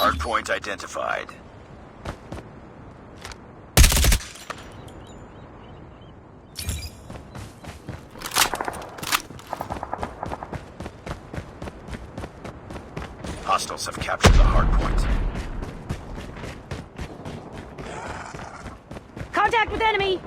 Hardpoint identified. Hostiles have captured the hardpoint. Contact with enemy!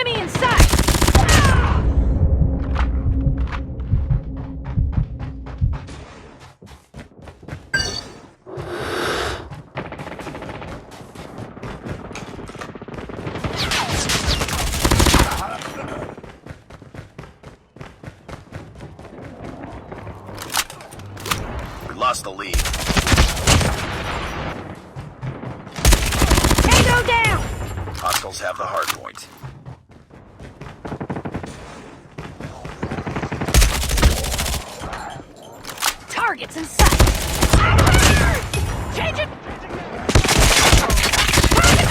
Enemy in sight! Ah! We lost the lead. Tango down! Hostiles have the hardpoint. Targets in sight! Change it!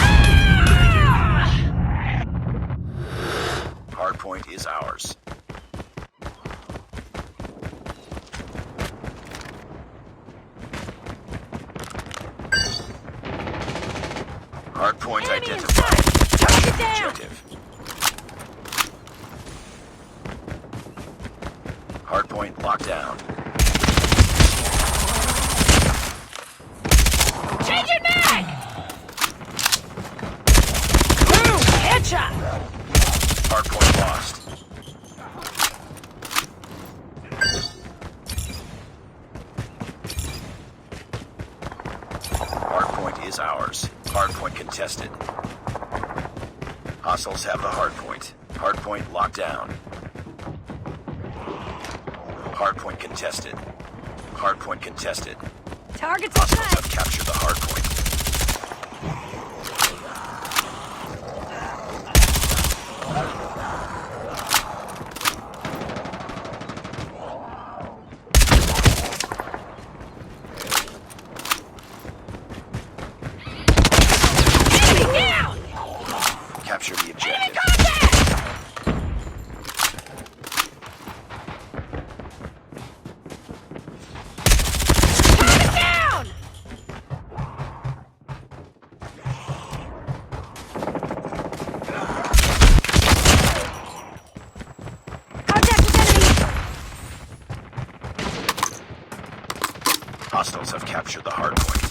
Ah! Hardpoint is ours. Hardpoint Enemy in identified. sight! Target The down! objective. Hardpoint locked down. Change your mag! Boom! Headshot! Hardpoint lost. Hardpoint is ours. Hardpoint contested. Hostiles have the hardpoint. Hardpoint locked down. Hardpoint contested. Hardpoint contested. Targets Hostiles have captured the hardpoint. Enemy down! Capture the Enemy objective. contact! Target down! Contact with enemy! Hostiles have captured the hardpoint.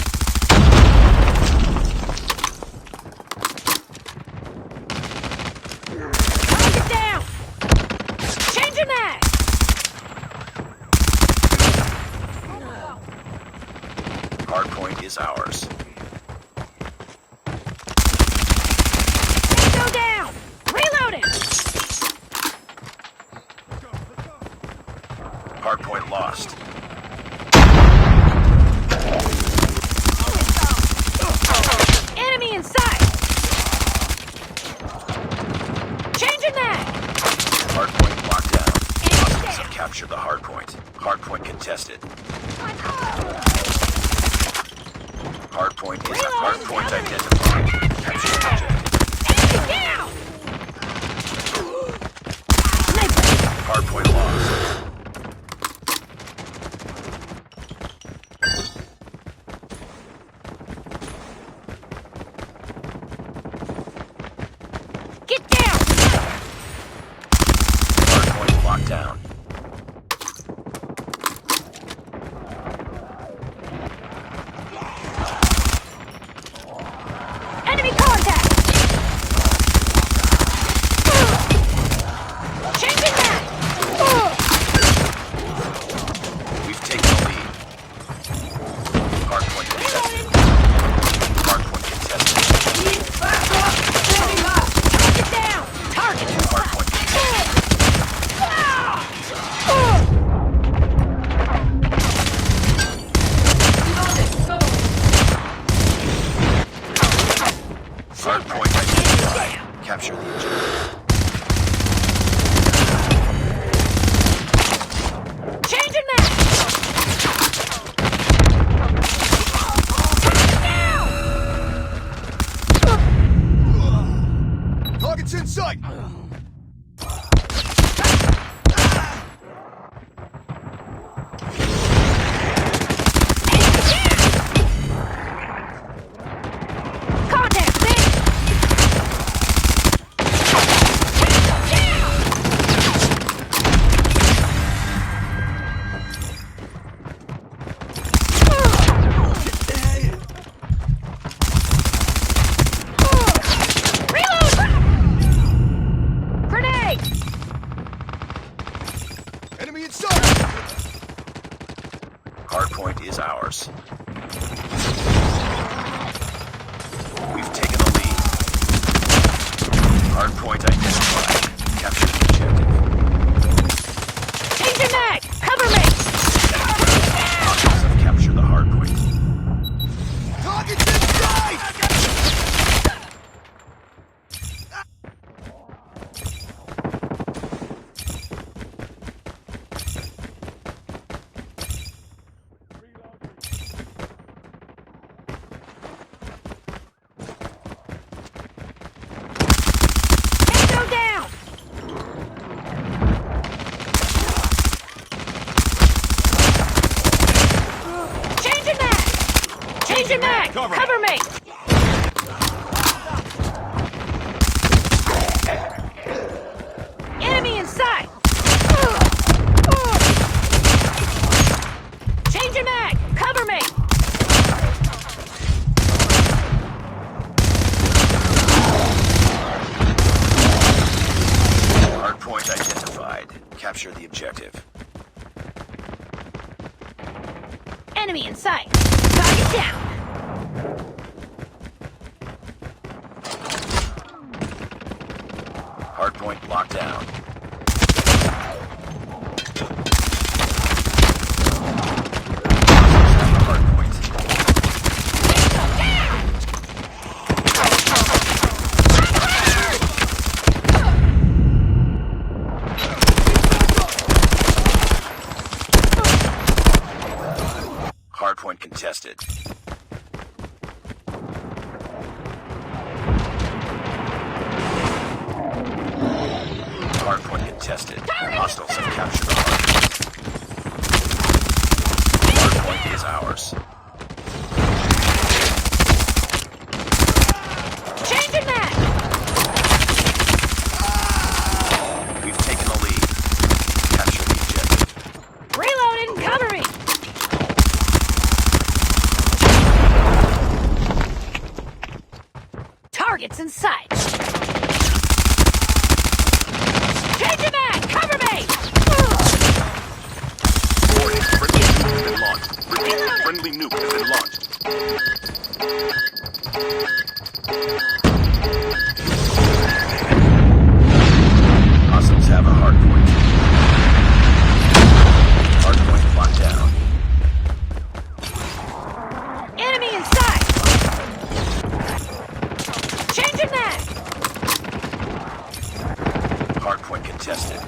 Target down! Change your mag! Hardpoint is ours. in sight! Hardpoint is ours. We've taken the lead. Hardpoint identified. Capture the objective. Changing mag! Changing mag! Cover. Cover me! Enemy in sight! Changing mag! Cover me! Hardpoint identified. Capture the objective. Enemy in sight! Target down! Hardpoint locked down. Hardpoint. Hardpoint contested. Hardpoint contested. Hostiles have captured the hardpoint. Hardpoint is ours. Changing mag! We've taken the lead. Capture the objective. Reloading! Cover me! Targets in sight! Changing mag! Cover me! Warning, friendly nuke has been launched. Repeat, friendly nuke has been launched. Hostiles have a hardpoint. Hardpoint locked down. Enemy in sight! Changing mag! Hardpoint contested.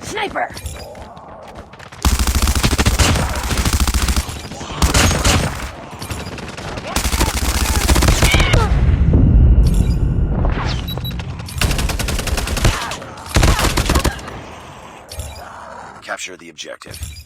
Sniper! Capture the objective.